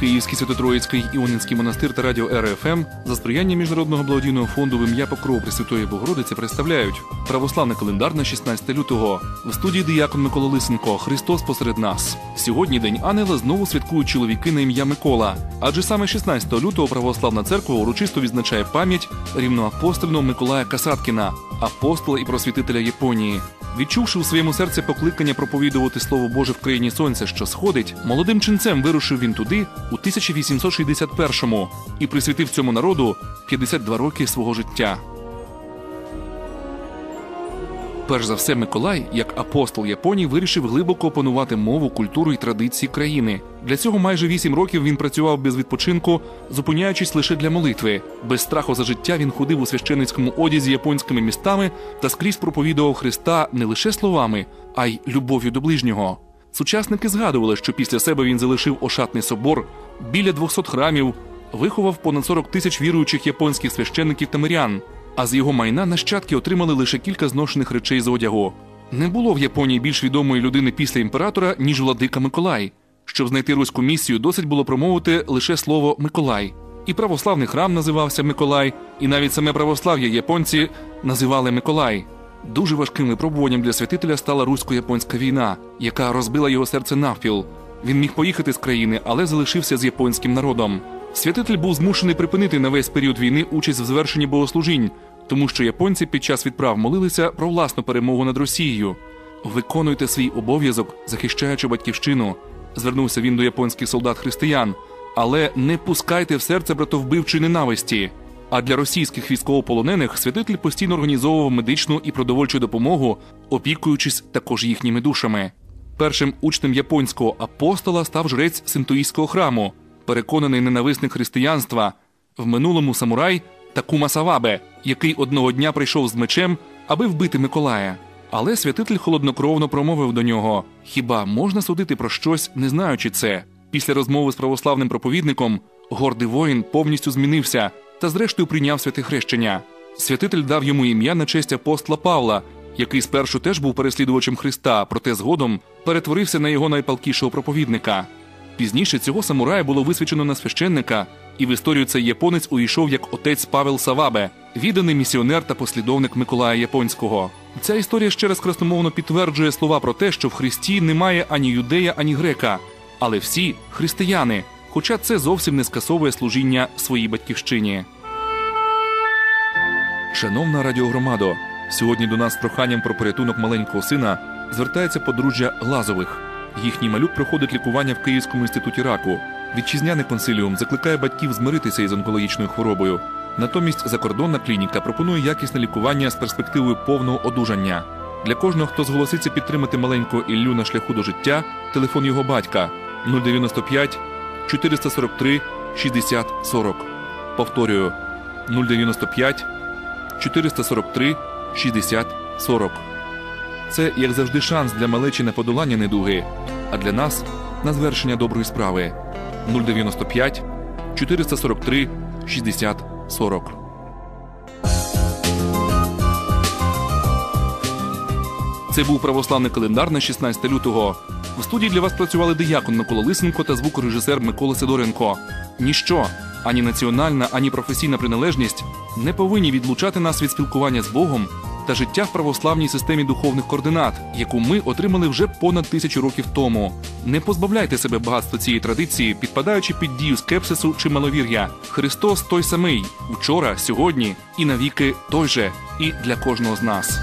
Київський Свято-Троїцький Іонинський монастир та радіо РФМ за сприяння Міжнародного благодійного фонду в ім'я Покров Пресвятої Богородиці представляють православний календар на 16 лютого. В студії диякон Микола Лисенко Христос посеред нас. Сьогодні день Анела знову святкують чоловіки на ім'я Микола. Адже саме 16 лютого православна церква урочисто відзначає пам'ять рівноапостольного Миколая Касаткіна, апостола і просвітителя Японії. Відчувши у своєму серці покликання проповідувати слово Боже в країні сонця, що сходить, молодим ченцем вирушив він туди у 1861-му і присвятив цьому народу 52 роки свого життя. Перш за все, Миколай, як апостол Японії, вирішив глибоко опанувати мову, культуру і традиції країни. Для цього майже вісім років він працював без відпочинку, зупиняючись лише для молитви. Без страху за життя він ходив у священицькому одязі японськими містами та скрізь проповідував Христа не лише словами, а й любов'ю до ближнього. Сучасники згадували, що після себе він залишив ошатний собор, біля 200 храмів, виховав понад 40 тисяч віруючих японських священиків та мирян. А з його майна нащадки отримали лише кілька зношених речей з одягу. Не було в Японії більш відомої людини після імператора, ніж владика Миколай. Щоб знайти руську місію, досить було промовити лише слово Миколай. І православний храм називався Миколай, і навіть саме православ'я японці називали Миколай. Дуже важким випробуванням для святителя стала русько-японська війна, яка розбила його серце навпіл. Він міг поїхати з країни, але залишився з японським народом. Святитель був змушений припинити на весь період війни участь в звершенні богослужінь, тому що японці під час відправ молилися про власну перемогу над Росією. Виконуйте свій обов'язок, захищаючи батьківщину, звернувся він до японських солдат-християн, але не пускайте в серце братовбивчої ненависті. А для російських військовополонених святитель постійно організовував медичну і продовольчу допомогу, опікуючись також їхніми душами. Першим учнем японського апостола став жрець синтоїстського храму, переконаний ненависник християнства, в минулому самурай Такума Савабе, який одного дня прийшов з мечем, аби вбити Миколая. Але святитель холоднокровно промовив до нього: хіба можна судити про щось, не знаючи це? Після розмови з православним проповідником гордий воїн повністю змінився та, зрештою, прийняв святе хрещення. Святитель дав йому ім'я на честь апостола Павла, який спершу теж був переслідувачем Христа, проте згодом перетворився на його найпалкішого проповідника. Пізніше цього самурая було висвячено на священника, і в історію цей японець увійшов як отець Павел Савабе, відданий місіонер та послідовник Миколая Японського. Ця історія ще раз красномовно підтверджує слова про те, що в Христі немає ані юдея, ані грека, але всі християни. Хоча це зовсім не скасовує служіння своїй батьківщині. Шановна радіогромадо, сьогодні до нас з проханням про порятунок маленького сина звертається подружжя Глазових. Їхній малюк проходить лікування в Київському інституті раку. Вітчизняний консиліум закликає батьків змиритися із онкологічною хворобою. Натомість закордонна клініка пропонує якісне лікування з перспективою повного одужання. Для кожного, хто зголоситься підтримати маленького Іллю на шляху до життя, телефон його батька 095 443 60 40. Повторюю 095 443 60 40. Це, як завжди, шанс для малечі на подолання недуги, а для нас на звершення доброї справи 095 443 60 40. Це був православний календар на 16 лютого. В студії для вас працювали диякон Микола Лисенко та звукорежисер Микола Сидоренко. Ніщо, ані національна, ані професійна приналежність не повинні відлучати нас від спілкування з Богом та життя в православній системі духовних координат, яку ми отримали вже понад тисячу років тому. Не позбавляйте себе багатства цієї традиції, підпадаючи під дію скепсису чи маловір'я. Христос той самий вчора, сьогодні і навіки той же, і для кожного з нас.